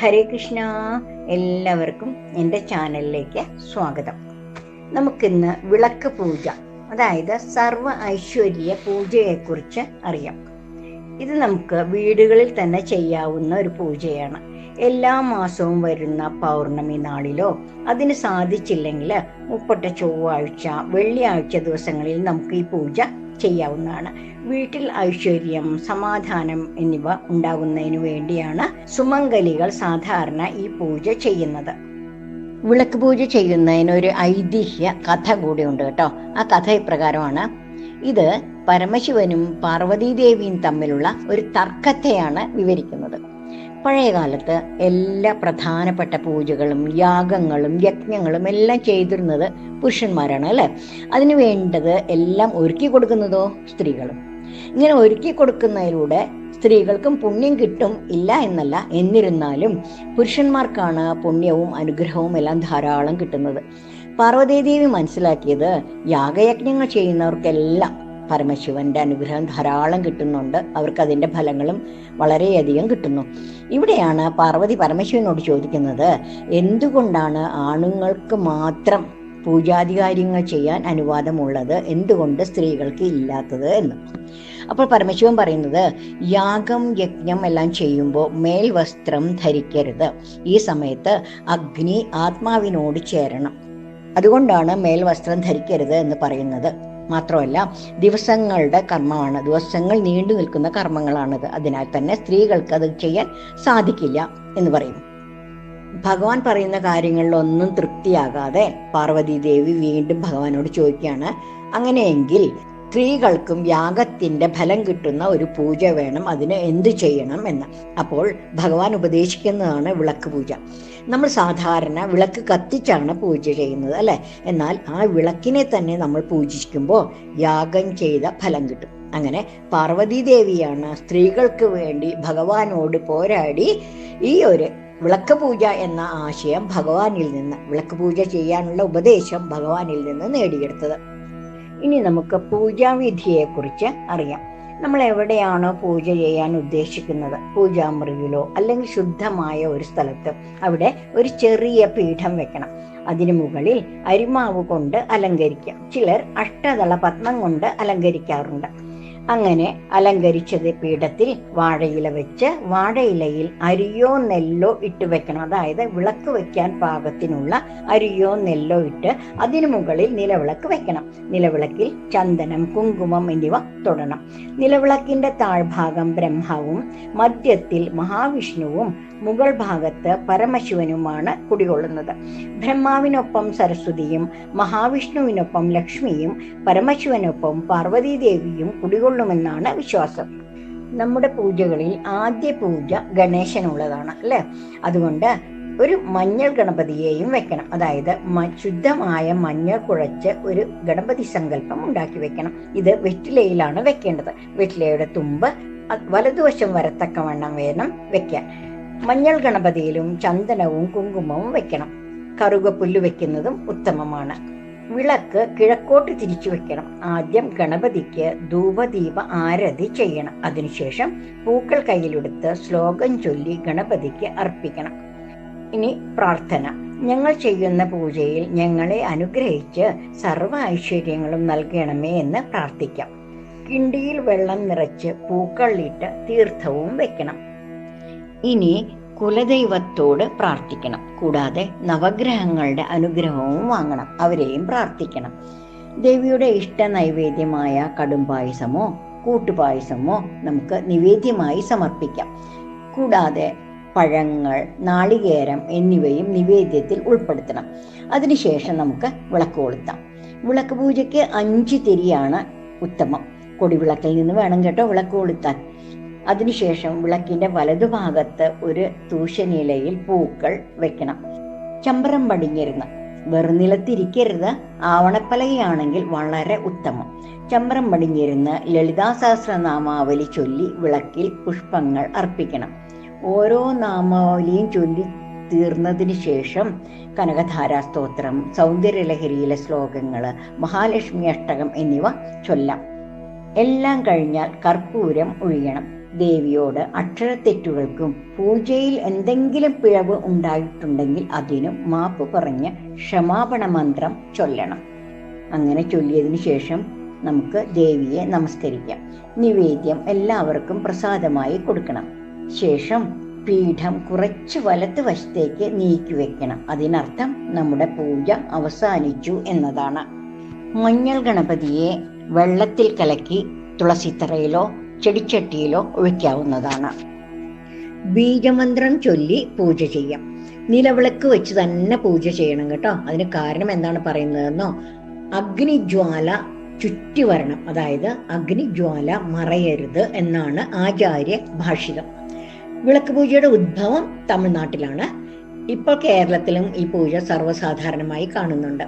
ഹരേ കൃഷ്ണ. എല്ലാവർക്കും എന്റെ ചാനലിലേക്ക് സ്വാഗതം. നമുക്കിന്ന് വിളക്ക് പൂജ അതായത് സർവ ഐശ്വര്യ പൂജയെക്കുറിച്ച് അറിയാം. ഇത് നമുക്ക് വീടുകളിൽ തന്നെ ചെയ്യാവുന്ന ഒരു പൂജയാണ്. എല്ലാ മാസവും വരുന്ന പൗർണമി നാളിലോ അതിന് സാധിച്ചില്ലെങ്കിൽ മുപ്പട്ട ചൊവ്വാഴ്ച വെള്ളിയാഴ്ച ദിവസങ്ങളിൽ നമുക്ക് ഈ പൂജ ചെയ്യാവുന്നതാണ്. വീട്ടിൽ ഐശ്വര്യം സമാധാനം എന്നിവ ഉണ്ടാകുന്നതിന് വേണ്ടിയാണ് സുമംഗലികൾ സാധാരണ ഈ പൂജ ചെയ്യുന്നത്. വിളക്ക് പൂജ ചെയ്യുന്നതിന് ഒരു ഐതിഹ്യ കഥ കൂടിയുണ്ട് കേട്ടോ. ആ കഥ ഇപ്രകാരമാണ്. ഇത് പരമശിവനും പാർവതീദേവിയും തമ്മിലുള്ള ഒരു തർക്കത്തെയാണ് വിവരിക്കുന്നത്. പഴയകാലത്ത് എല്ലാ പ്രധാനപ്പെട്ട പൂജകളും യാഗങ്ങളും യജ്ഞങ്ങളും എല്ലാം ചെയ്തിരുന്നത് പുരുഷന്മാരാണ് അല്ലെ? അതിന് വേണ്ടത് എല്ലാം ഒരുക്കി കൊടുക്കുന്നതോ? സ്ത്രീകളും. ഇങ്ങനെ ഒരുക്കി കൊടുക്കുന്നതിലൂടെ സ്ത്രീകൾക്കും പുണ്യം കിട്ടും ഇല്ല എന്നല്ല. എന്നിരുന്നാലും പുരുഷന്മാർക്കാണ് പുണ്യവും അനുഗ്രഹവും എല്ലാം ധാരാളം കിട്ടുന്നത്. പാർവതീദേവി മനസ്സിലാക്കിയത് യാഗയജ്ഞങ്ങൾ ചെയ്യുന്നവർക്കെല്ലാം പരമശിവന്റെ അനുഗ്രഹം ധാരാളം കിട്ടുന്നുണ്ട്. അവർക്ക് അതിന്റെ ഫലങ്ങളും വളരെയധികം കിട്ടുന്നു. ഇവിടെയാണ് പാർവതി പരമശിവനോട് ചോദിക്കുന്നത് എന്തുകൊണ്ടാണ് ആണുങ്ങൾക്ക് മാത്രം പൂജാധികാര്യങ്ങൾ ചെയ്യാൻ അനുവാദമുള്ളത്? എന്തുകൊണ്ട് സ്ത്രീകൾക്ക് ഇല്ലാത്തത് എന്ന്. അപ്പോൾ പരമശിവൻ പറയുന്നത് യാഗം യജ്ഞം എല്ലാം ചെയ്യുമ്പോൾ മേൽവസ്ത്രം ധരിക്കരുത്. ഈ സമയത്ത് അഗ്നി ആത്മാവിനോട് ചേരണം. അതുകൊണ്ടാണ് മേൽവസ്ത്രം ധരിക്കരുത് എന്ന് പറയുന്നത്. മാത്രമല്ല ദിവസങ്ങളുടെ കർമ്മമാണ്. ദിവസങ്ങൾ നീണ്ടു നിൽക്കുന്ന കർമ്മങ്ങളാണത്. അതിനാൽ തന്നെ സ്ത്രീകൾക്ക് അത് ചെയ്യാൻ സാധിക്കില്ല എന്ന് പറയും. ഭഗവാൻ പറയുന്ന കാര്യങ്ങളിലൊന്നും തൃപ്തിയാകാതെ പാർവതി ദേവി വീണ്ടും ഭഗവാനോട് ചോദിക്കുകയാണ് അങ്ങനെയെങ്കിൽ സ്ത്രീകൾക്കും യാഗത്തിന്റെ ഫലം കിട്ടുന്ന ഒരു പൂജ വേണം. അതിന് എന്ത് ചെയ്യണം എന്ന്. അപ്പോൾ ഭഗവാൻ ഉപദേശിക്കുന്നതാണ് വിളക്ക് പൂജ. നമ്മൾ സാധാരണ വിളക്ക് കത്തിച്ചാണ് പൂജ ചെയ്യുന്നത് അല്ലെ? എന്നാൽ ആ വിളക്കിനെ തന്നെ നമ്മൾ പൂജിക്കുമ്പോൾ യാഗം ചെയ്ത ഫലം കിട്ടും. അങ്ങനെ പാർവതി ദേവിയാണ് സ്ത്രീകൾക്ക് വേണ്ടി ഭഗവാനോട് പോരാടി ഈ ഒരു വിളക്ക് പൂജ എന്ന ആശയം ഭഗവാനിൽ നിന്ന് വിളക്ക് പൂജ ചെയ്യാനുള്ള ഉപദേശം ഭഗവാനിൽ നിന്ന് നേടിയെടുത്തത്. ഇനി നമുക്ക് പൂജാവിധിയെക്കുറിച്ച് അറിയാം. നമ്മൾ എവിടെയാണോ പൂജ ചെയ്യാൻ ഉദ്ദേശിക്കുന്നത്? പൂജാമുറിയിലോ അല്ലെങ്കിൽ ശുദ്ധമായ ഒരു സ്ഥലത്ത് അവിടെ ഒരു ചെറിയ പീഠം വെക്കണം. അതിനു മുകളിൽ അരിമാവ് കൊണ്ട് അലങ്കരിക്കാം. ചിലർ അഷ്ടതള പത്മം കൊണ്ട് അലങ്കരിക്കാറുണ്ട്. അങ്ങനെ അലങ്കരിച്ചത് പീഠത്തിൽ വാഴയില വെച്ച് വാഴയിലയിൽ അരിയോ നെല്ലോ ഇട്ട് വെക്കണം. അതായത് വിളക്ക് വെക്കാൻ പാകത്തിനുള്ള അരിയോ നെല്ലോ ഇട്ട് അതിനു മുകളിൽ നിലവിളക്ക് വെക്കണം. നിലവിളക്കിൽ ചന്ദനം കുങ്കുമം എന്നിവ തൊടണം. നിലവിളക്കിന്റെ താഴ്ഭാഗം ബ്രഹ്മാവും മധ്യത്തിൽ മഹാവിഷ്ണുവും മുകൾ ഭാഗത്ത് പരമശിവനുമാണ് കുടികൊള്ളുന്നത്. ബ്രഹ്മാവിനൊപ്പം സരസ്വതിയും മഹാവിഷ്ണുവിനൊപ്പം ലക്ഷ്മിയും പരമശിവനൊപ്പം പാർവതീദേവിയും കുടികൊള്ളുമെന്നാണ് വിശ്വാസം. നമ്മുടെ പൂജകളിൽ ആദ്യ പൂജ ഗണേശനുള്ളതാണ് അല്ലെ? അതുകൊണ്ട് ഒരു മഞ്ഞൾ ഗണപതിയെയും വെക്കണം. അതായത് ശുദ്ധമായ മഞ്ഞൾ കുഴച്ച് ഒരു ഗണപതി സങ്കല്പം ഉണ്ടാക്കി വെക്കണം. ഇത് വെറ്റിലയിലാണ് വെക്കേണ്ടത്. വെറ്റിലയുടെ തുമ്പ് വലതുവശം വരത്തക്കവണ്ണം വേണം വെക്കാൻ. മഞ്ഞൾ ഗണപതിയിലും ചന്ദനവും കുങ്കുമവും വെക്കണം. കറുകപ്പുല്ല് വെക്കുന്നതും ഉത്തമമാണ്. വിളക്ക് കിഴക്കോട്ട് തിരിച്ചു വെക്കണം. ആദ്യം ഗണപതിക്ക് ധൂപദീപ ആരതി ചെയ്യണം. അതിനുശേഷം പൂക്കൾ കയ്യിലെടുത്ത് ശ്ലോകം ചൊല്ലി ഗണപതിക്ക് അർപ്പിക്കണം. ഇനി പ്രാർത്ഥന. ഞങ്ങൾ ചെയ്യുന്ന പൂജയിൽ ഞങ്ങളെ അനുഗ്രഹിച്ച് സർവ ഐശ്വര്യങ്ങളും നൽകണമേ എന്ന് പ്രാർത്ഥിക്കാം. കിണ്ടിയിൽ വെള്ളം നിറച്ച് പൂക്കളിട്ട് തീർത്ഥവും വെക്കണം. ഇനി കുലദൈവത്തോട് പ്രാർത്ഥിക്കണം. കൂടാതെ നവഗ്രഹങ്ങളുടെ അനുഗ്രഹവും വാങ്ങണം. അവരെയും പ്രാർത്ഥിക്കണം. ദേവിയുടെ ഇഷ്ട നൈവേദ്യമായ കടുംപായസമോ കൂട്ടുപായസമോ നമുക്ക് നിവേദ്യമായി സമർപ്പിക്കാം. കൂടാതെ പഴങ്ങൾ നാളികേരം എന്നിവയും നിവേദ്യത്തിൽ ഉൾപ്പെടുത്തണം. അതിനുശേഷം നമുക്ക് വിളക്ക് കൊളുത്താം. വിളക്ക് പൂജയ്ക്ക് അഞ്ച് തിരിയാണ് ഉത്തമം. കൊടിവിളക്കിൽ നിന്ന് വേണം കേട്ടോ വിളക്ക് കൊളുത്താൻ. അതിനുശേഷം വിളക്കിന്റെ വലതുഭാഗത്ത് ഒരു തൂശനിലയിൽ പൂക്കൾ വെക്കണം. ചമ്പരം പടിഞ്ഞിരുന്ന്. വെറുനിലത്തിരിക്കരുത്. ആവണപ്പലകയാണെങ്കിൽ വളരെ ഉത്തമം. ചമ്പരം പടിഞ്ഞിരുന്ന് ലളിതാ സഹസ്രനാമാവലി ചൊല്ലി വിളക്കിൽ പുഷ്പങ്ങൾ അർപ്പിക്കണം. ഓരോ നാമാവലിയും ചൊല്ലി തീർന്നതിന് ശേഷം കനകധാരാ സ്തോത്രം സൗന്ദര്യലഹരിയിലെ ശ്ലോകങ്ങൾ മഹാലക്ഷ്മി അഷ്ടകം എന്നിവ ചൊല്ലാം. എല്ലാം കഴിഞ്ഞാൽ കർപ്പൂരം ഒഴിയണം. ദേവിയോട് അക്ഷരത്തെറ്റുകൾക്കും പൂജയിൽ എന്തെങ്കിലും പിഴവ് ഉണ്ടായിട്ടുണ്ടെങ്കിൽ അതിനും മാപ്പ് പറഞ്ഞ് ക്ഷമാപണ മന്ത്രം ചൊല്ലണം. അങ്ങനെ ചൊല്ലിയതിനു ശേഷം നമുക്ക് ദേവിയെ നമസ്കരിക്കാം. നിവേദ്യം എല്ലാവർക്കും പ്രസാദമായി കൊടുക്കണം. ശേഷം പീഠം കുറച്ച് വലത്ത് വശത്തേക്ക് നീക്കി വെക്കണം. അതിനർത്ഥം നമ്മുടെ പൂജ അവസാനിച്ചു എന്നതാണ്. മഞ്ഞൾ ഗണപതിയെ വെള്ളത്തിൽ കലക്കി തുളസിത്തറയിലോ ചെടിച്ചട്ടിയിലോ വയ്ക്കാവുന്നതാണ് ബീജമന്ത്രം ചൊല്ലി പൂജ ചെയ്യാം. നിലവിളക്ക് വെച്ച് തന്നെ പൂജ ചെയ്യണം കേട്ടോ. അതിന് കാരണം എന്താണ് പറയുന്നതെന്നോ? അഗ്നിജ്വാല ചുറ്റി വരണം അതായത് അഗ്നിജ്വാല മറയരുത് എന്നാണ് ആചാര്യ ഭാഷികം വിളക്ക് പൂജയുടെ ഉദ്ഭവം തമിഴ്നാട്ടിലാണ്. ഇപ്പോൾ കേരളത്തിലും ഈ പൂജ സർവസാധാരണമായി കാണുന്നുണ്ട്.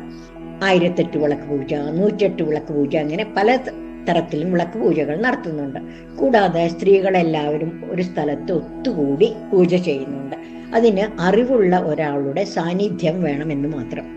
ആയിരത്തെട്ട് വിളക്ക് പൂജ നൂറ്റെട്ട് വിളക്ക് പൂജ അങ്ങനെ പല തരത്തിലും വിളക്ക് പൂജകൾ നടത്തുന്നുണ്ട്. കൂടാതെ സ്ത്രീകളെല്ലാവരും ഒരു സ്ഥലത്ത് ഒത്തുകൂടി പൂജ ചെയ്യുന്നുണ്ട്. അതിന് അറിവുള്ള ഒരാളുടെ സാന്നിധ്യം വേണമെന്ന് മാത്രം.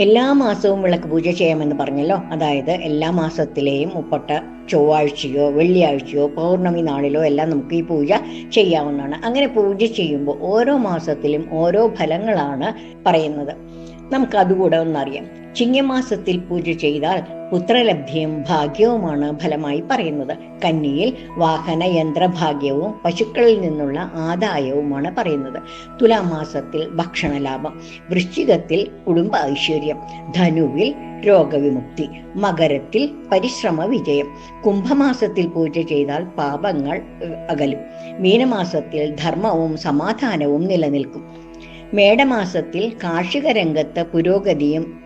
എല്ലാ മാസവും വിളക്ക് പൂജ ചെയ്യാമെന്ന് പറഞ്ഞല്ലോ? അതായത് എല്ലാ മാസത്തിലെയും മുപ്പട്ട ചൊവ്വാഴ്ചയോ വെള്ളിയാഴ്ചയോ പൗർണമി നാളിലോ എല്ലാം നമുക്ക് ഈ പൂജ ചെയ്യാവുന്നതാണ്. അങ്ങനെ പൂജ ചെയ്യുമ്പോൾ ഓരോ മാസത്തിലും ഓരോ ഫലങ്ങളാണ് പറയുന്നത്. നമുക്ക് അതുകൂടെ ഒന്നറിയാം. ചിങ്ങമാസത്തിൽ പൂജ ചെയ്താൽ പുത്രലബ്ധിയും ഭാഗ്യവുമാണ് ഫലമായി പറയുന്നത്. കന്നിയിൽ വാഹന യന്ത്രഭാഗ്യവും പശുക്കളിൽ നിന്നുള്ള ആദായവുമാണ് പറയുന്നത്. തുലാമാസത്തിൽ ഭക്ഷണലാഭം വൃശ്ചികത്തിൽ കുടുംബ ഐശ്വര്യം ധനുവിൽ രോഗവിമുക്തി മകരത്തിൽ പരിശ്രമ വിജയം കുംഭമാസത്തിൽ പൂജ ചെയ്താൽ പാപങ്ങൾ അകലും. മീനമാസത്തിൽ ധർമ്മവും സമാധാനവും നിലനിൽക്കും. മേടമാസത്തിൽ കാർഷിക രംഗത്ത് പുരോഗതിയും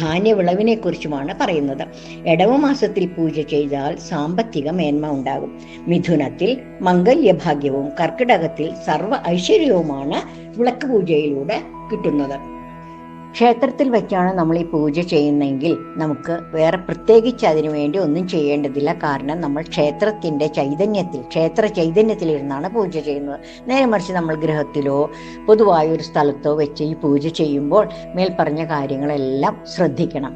ധാന്യവിളവിനെക്കുറിച്ചുമാണ് പറയുന്നത്. ഇടവമാസത്തിൽ പൂജ ചെയ്താൽ സാമ്പത്തിക മേന്മ ഉണ്ടാകും. മിഥുനത്തിൽ മംഗല്യഭാഗ്യവും കർക്കിടകത്തിൽ സർവ ഐശ്വര്യവുമാണ് വിളക്ക് പൂജയിലൂടെ കിട്ടുന്നത്. ക്ഷേത്രത്തിൽ വെച്ചാണ് നമ്മൾ ഈ പൂജ ചെയ്യുന്നതെങ്കിൽ നമുക്ക് വേറെ പ്രത്യേകിച്ച് അതിനു വേണ്ടി ഒന്നും ചെയ്യേണ്ടതില്ല. കാരണം നമ്മൾ ക്ഷേത്രത്തിന്റെ ചൈതന്യത്തിൽ ക്ഷേത്ര ചൈതന്യത്തിലിരുന്നാണ് പൂജ ചെയ്യുന്നത്. നേരെ മറിച്ച് നമ്മൾ ഗൃഹത്തിലോ പൊതുവായ ഒരു സ്ഥലത്തോ വെച്ച് ഈ പൂജ ചെയ്യുമ്പോൾ മേൽപ്പറഞ്ഞ കാര്യങ്ങളെല്ലാം ശ്രദ്ധിക്കണം.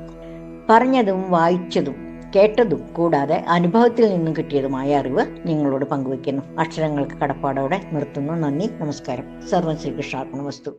പറഞ്ഞതും വായിച്ചതും കേട്ടതും കൂടാതെ അനുഭവത്തിൽ നിന്നും കിട്ടിയതുമായ അറിവ് നിങ്ങളോട് പങ്കുവയ്ക്കുന്നു. അക്ഷരങ്ങൾക്ക് കടപ്പാടോടെ നിർത്തുന്നു. നന്ദി നമസ്കാരം. സർവൻ ശ്രീകൃഷ്ണാർപ്പണ വസ്തു.